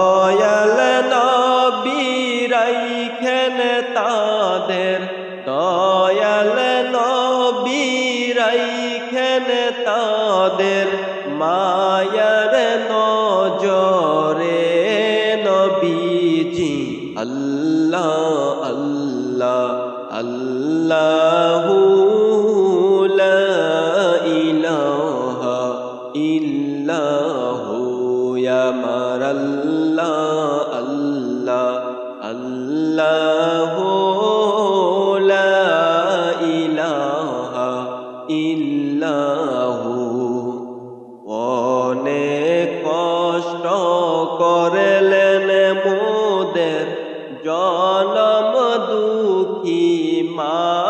দয়াল নবীরাইখেন তাদের দয়াল নবীরাইখেন তাদের মায়ার নজরে নবীজি আল্লাহ আল্লাহ আল্লাহ। জলম দুঃখী মা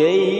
bem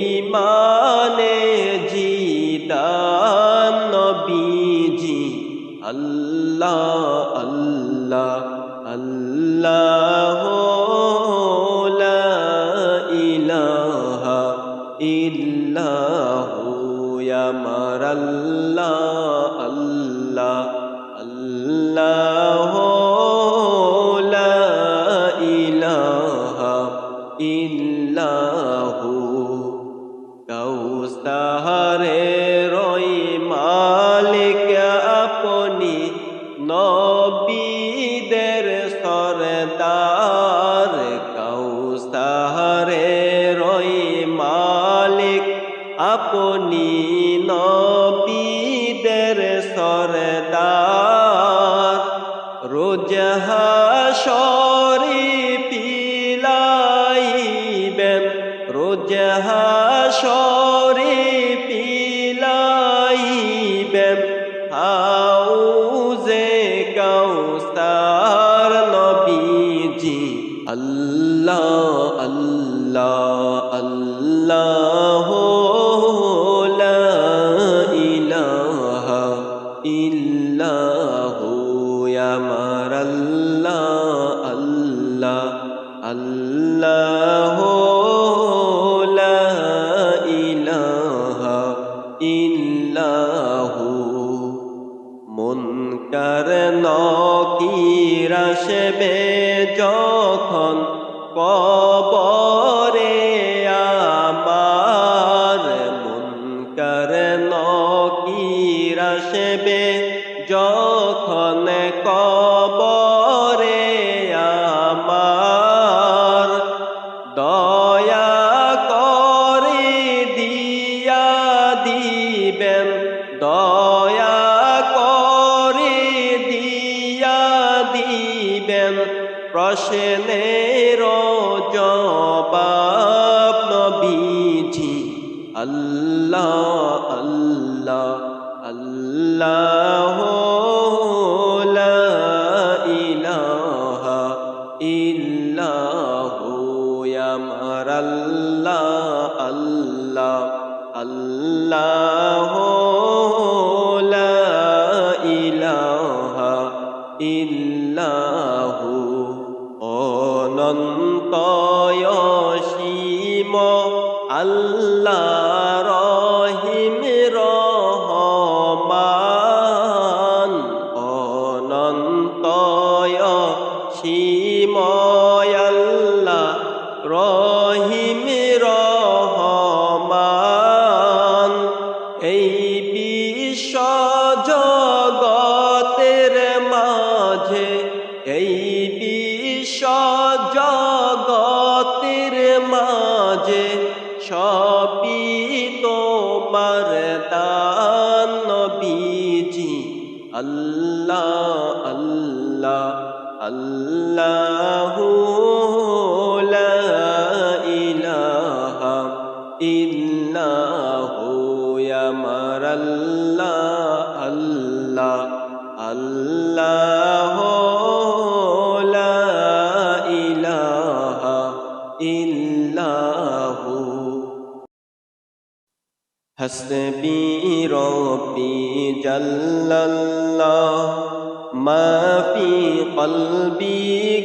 আপনি নবীদের সরদার। রোজ হাসরি পিলাইবেন রোজ হাসর ইল্লাহু মুনকার নকিরা সেবে যখন কর আল্লাহ জাল্লাল্লাহ মা ফি কলবি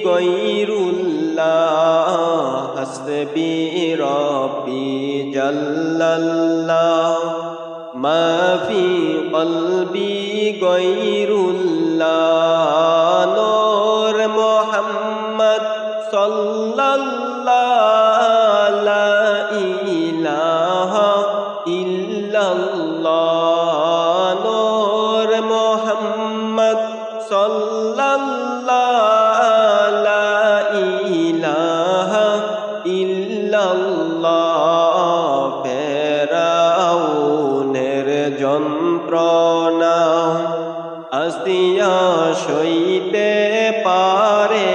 গৈরুল্লাহ হসবি রব্বি জাল্লাল্লাহ মা ফি কলবি গৈরুল্লাহ। ¡Gracias!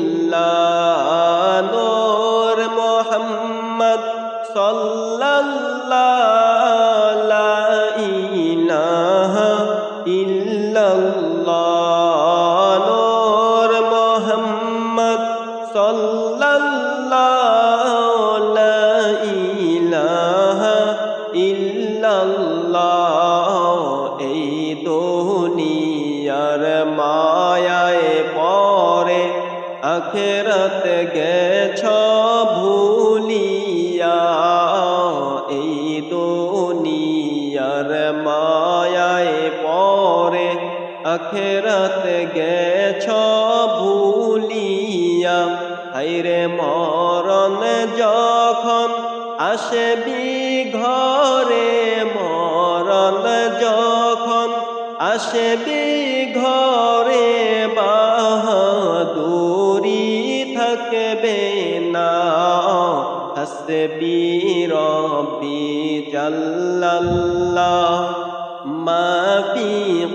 আখেরাত গেছ ভুলিয়া। হাইরে মরণ যখন আসবি ঘরে, মরণ যখন আসবি ঘরে, বাহাদুরি থাকবে না। হসবি রবি জল্লাল্লা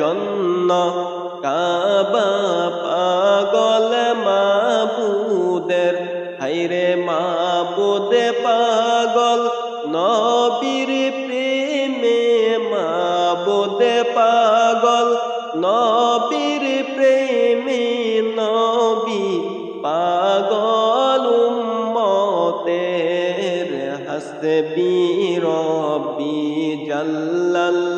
জন্য কাবা পাগল মাবুদের। হাইরে মাবুদ পাগল, নবীর প্রেমে মাবুদ পাগল, নবীর প্রেমে নবী পাগল উম্মতের হাসবি রব্বি জাল্লাল্লাহ।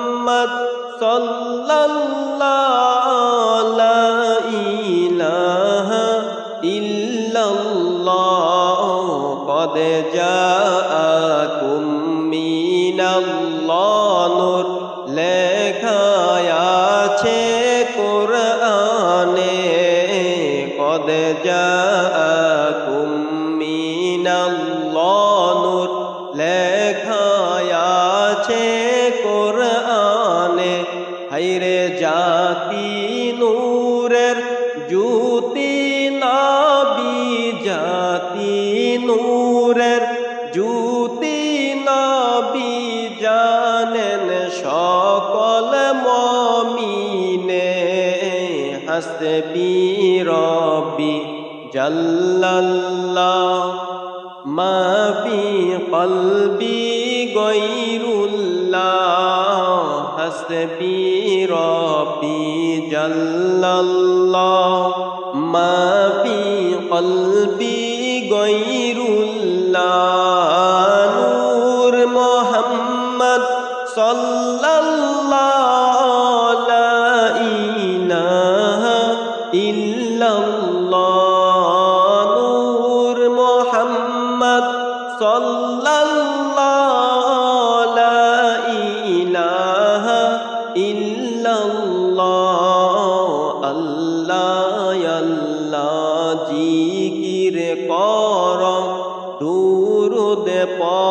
মোহাম্মদ ইহ ইল্লাল্লাহ পদে যা সকল মমিনে হাসবি রব্বি জাল্লাল্লাহ। মা ফি কলবি গৈরুল্লাহ। হাসবি রব্বি জাল্লাল্লাহ। মা ফি কলবি গৈরুল্লাহ। নূর মোহাম্মদ সাল্লাল্লাহু আল্লাহ আল্লাহ জিকির কর দুরুদ পর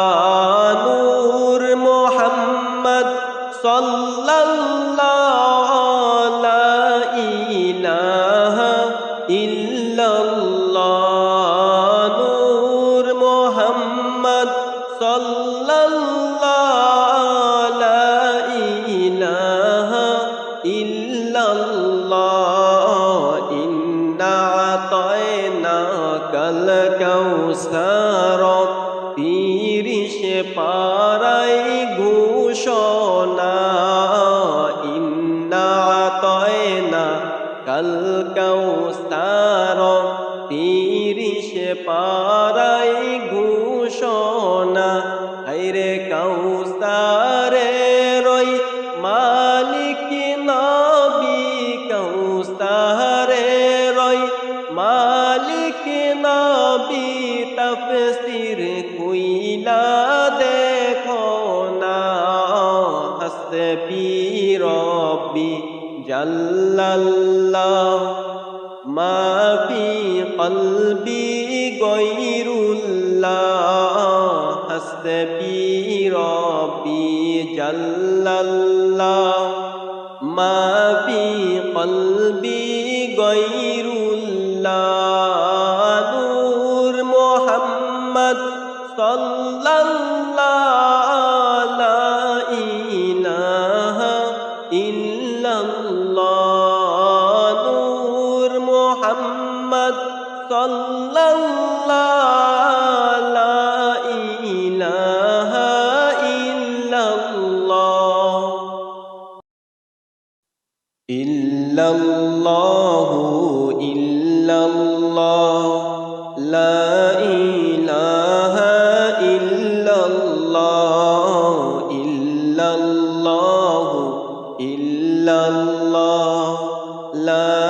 পারাই ঘোষণা ইন্না তয়না কাল তিরিশ ইল্লাল্লাহ মা ফি কলবি গায়রুল্লাহ ইল্লাল্লাহ লা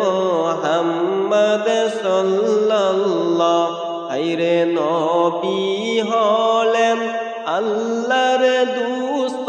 মোহাম্মদ সাল্লাল্লাহ। হাইরে নবী হলেন আল্লাহর দুস্ত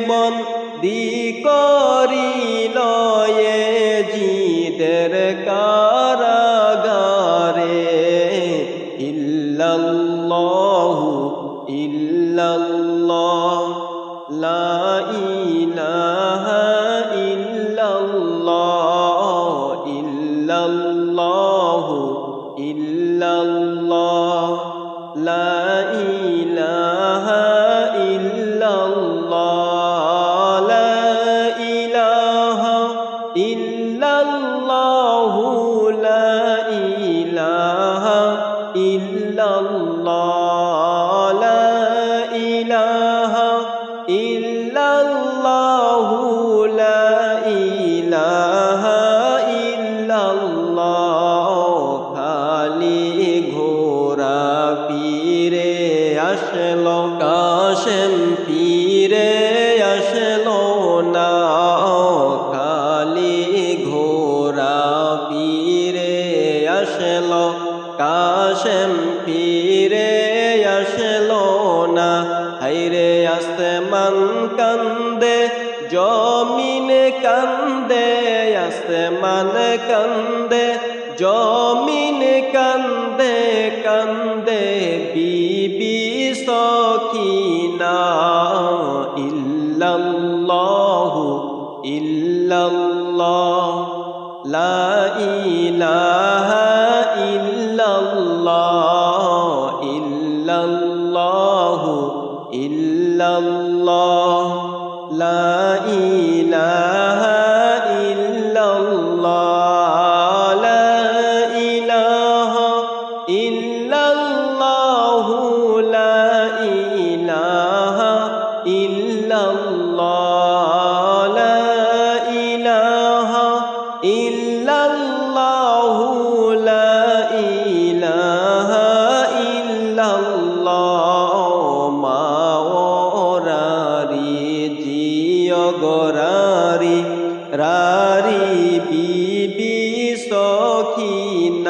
বন্দি করিলয়ে জিদের কা কান্দে, জমিন কান্দে কান্দে বিবি সখিনা ইল্লাল্লাহু ইল্লাল্লাহ, লা ইলাহা ইল্লাল্লাহ, ইল্লাল্লাহু ইল্লাল্লাহ, লা ইলাহা Cristo chi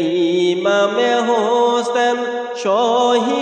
ইমামে হোসেন শহীদ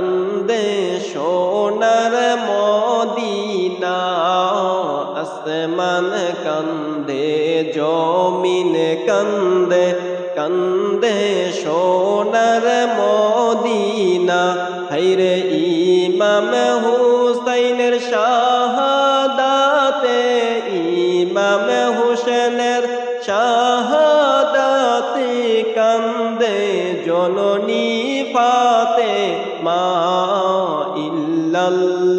কান্দে সোনার মদিনা আসমান কান্দে জমিন কান্দে। মা ইল্লাল্লাহ।